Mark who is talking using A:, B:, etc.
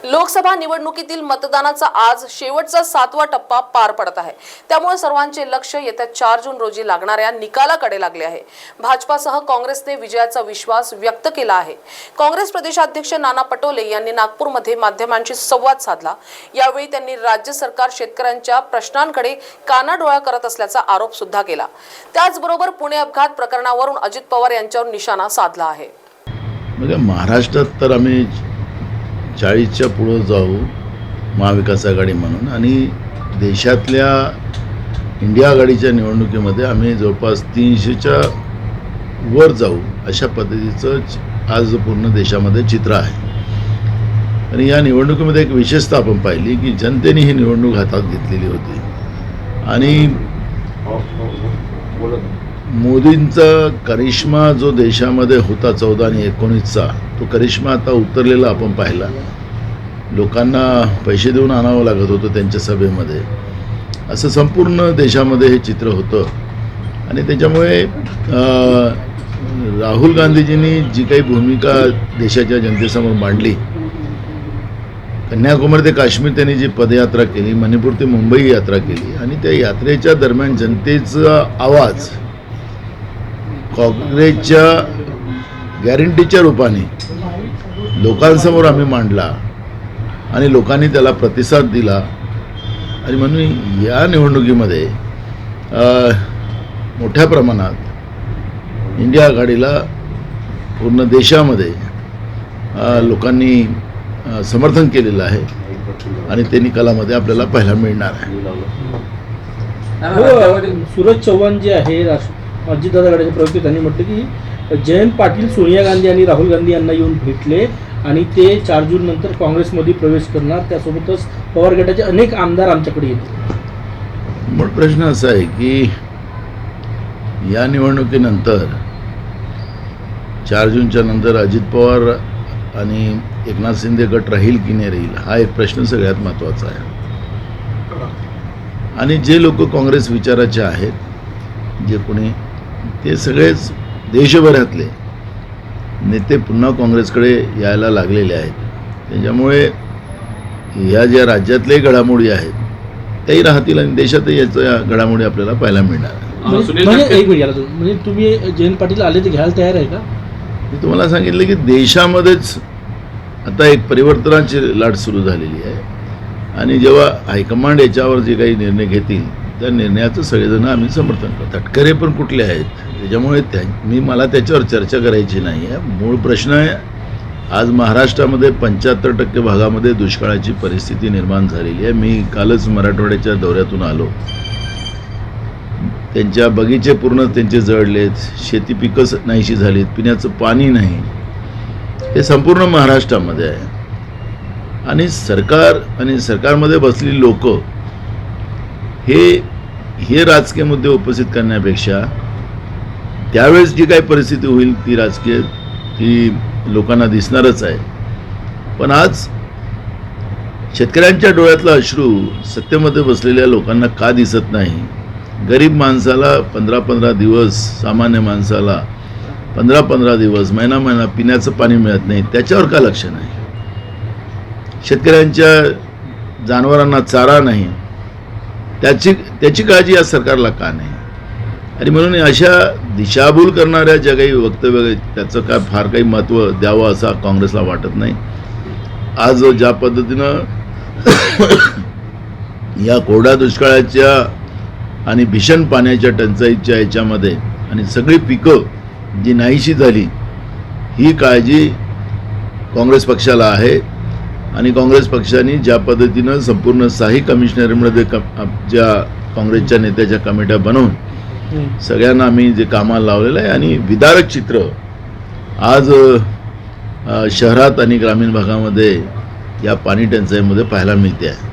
A: लोकसभा निवडणुकीतील मतदानाचा आज शेवटचा सातवा टप्पा पार पडत आहे. त्यामुळे सर्वांचे लक्ष येत्या चार जून रोजी लागणाऱ्या निकालाकडे लागले आहे. भाजपासह काँग्रेसने विजयाचा विश्वास व्यक्त केला आहे. काँग्रेस प्रदेशाध्यक्ष नाना पटोले यांनी नागपूरमध्ये माध्यमांशी संवाद साधला. यावेळी त्यांनी राज्य सरकार शेतकऱ्यांच्या प्रश्नांकडे कानाडोळा करत असल्याचा आरोप सुद्धा केला. त्याचबरोबर पुणे अपघात प्रकरणावरून अजित पवार यांच्यावर निशाणा साधला आहे.
B: म्हणजे महाराष्ट्रात तर आम्ही चाळीसच्या पुढं जाऊ महाविकास आघाडी म्हणून. आणि देशातल्या इंडिया आघाडीच्या निवडणुकीमध्ये आम्ही जवळपास तीनशेच्या वर जाऊ अशा पद्धतीचं आज पूर्ण देशामध्ये चित्र आहे. आणि या निवडणुकीमध्ये एक विशेषता आपण पाहिली की जनतेने ही निवडणूक हातात घेतलेली होती. आणि हो, हो, हो, मोदींचा करिश्मा जो देशामध्ये होता चौदा आणि एकोणीसचा तो करिश्मा आता उतरलेला आपण पाहिला. लोकांना पैसे देऊन आणावं लागत होतं त्यांच्या सभेमध्ये. असं संपूर्ण देशामध्ये हे चित्र होतं. आणि त्याच्यामुळे राहुल गांधीजींनी जी काही भूमिका देशाच्या जनतेसमोर मांडली कन्याकुमारी ते काश्मीर त्यांनी जी पदयात्रा केली मणिपूर ते मुंबई यात्रा केली आणि त्या यात्रेच्या दरम्यान जनतेचा आवाज काँग्रेसच्या गॅरंटीच्या रूपाने लोकांसमोर आम्ही मांडला आणि लोकांनी त्याला प्रतिसाद दिला. आणि म्हणून या निवडणुकीमध्ये मोठ्या प्रमाणात इंडिया आघाडीला पूर्ण देशामध्ये लोकांनी समर्थन केलेलं आहे आणि ते निकालामध्ये आपल्याला पाहायला मिळणार आहे.
C: हो, सूरज चव्हाण जे आहे राष्ट्र अजितदादा गडाचे प्रवक्ते त्यांनी म्हटलं की जयंत पाटील सोनिया गांधी आणि राहुल गांधी यांना येऊन भेटले आणि ते चार जून नंतर काँग्रेसमध्ये प्रवेश करणार. त्यासोबतच पवार गटाचे अनेक आमदार आमच्याकडे येतील.
B: मूळ प्रश्न असा आहे की या निवडणुकीनंतर चार जूनच्या नंतर अजित पवार आणि एकनाथ शिंदे गट राहील की नाही राहील हा एक प्रश्न सगळ्यात महत्त्वाचा आहे. आणि जे लोक काँग्रेस विचाराचे आहेत जे कोणी ते सगळेच देशभरातले नेते पुन्हा काँग्रेसकडे यायला लागलेले आहेत. त्याच्यामुळे या ज्या राज्यातले घडामोडी आहेत त्याही राहतील आणि देशातही याच्या घडामोडी आपल्याला पाहायला मिळणार. आहे.
C: म्हणजे म्हणजे एक मिनिट म्हणजे तुम्ही जयंत पाटील आले ते घ्यायला तयार आहे का?
B: मी तुम्हाला सांगितलं की देशामध्येच आता एक परिवर्तनाची लाट सुरू झालेली आहे. आणि जेव्हा हायकमांड याच्यावर जे काही निर्णय घेतील त्या निर्णयाचं सगळेजण आम्ही समर्थन करतो. तटकरे पण कुठले आहेत? त्याच्यामुळे त्या मी मला त्याच्यावर चर्चा करायची नाही आहे. मूळ प्रश्न आहे आज महाराष्ट्रामध्ये पंच्याहत्तर टक्के भागामध्ये दुष्काळाची परिस्थिती निर्माण झालेली आहे. मी कालच मराठवाड्याच्या दौऱ्यातून आलो. त्यांच्या बगीचे पूर्ण त्यांचे जळलेत. शेती पिकंच नाहीशी झालीत. पिण्याचं पाणी नाही. हे संपूर्ण महाराष्ट्रामध्ये आहे. आणि सरकार आणि सरकारमध्ये बसलेली लोक हे हे राजकीय मुद्दे उपस्थित करण्यापेक्षा त्यावेळेस जी काही परिस्थिती होईल ती राजकीय ती लोकांना दिसणारच आहे. पण आज शेतकऱ्यांच्या डोळ्यातला अश्रू सत्तेमध्ये बसलेल्या लोकांना का दिसत नाही? गरीब माणसाला पंधरा पंधरा दिवस सामान्य माणसाला पंधरा पंधरा दिवस महिना महिना पिण्याचं पाणी मिळत नाही त्याच्यावर का लक्ष नाही? शेतकऱ्यांच्या जनावरांना चारा नाही त्याची त्याची काळजी या सरकारला का नाही? आणि म्हणून अशा दिशाभूल करणाऱ्या ज्या काही वक्तव्य त्याचं काय फार काही महत्त्व द्यावं असं काँग्रेसला वाटत नाही. आज ज्या पद्धतीनं या कोरड्या दुष्काळाच्या आणि भीषण पाण्याच्या टंचाईच्या याच्यामध्ये आणि सगळी पिकं जी नाहीशी झाली ही काळजी काँग्रेस पक्षाला आहे. आणि काँग्रेस पक्षाने ज्या पद्धतीनं संपूर्ण साही कमिशनरमध्ये क ज्या काँग्रेसच्या नेत्याच्या कमिट्या बनवून सगळ्यांना आम्ही जे कामाला लावलेलं आहे आणि विदारक चित्र आज शहरात आणि ग्रामीण भागामध्ये या पाणी टंचाईमध्ये पाहायला मिळते आहे.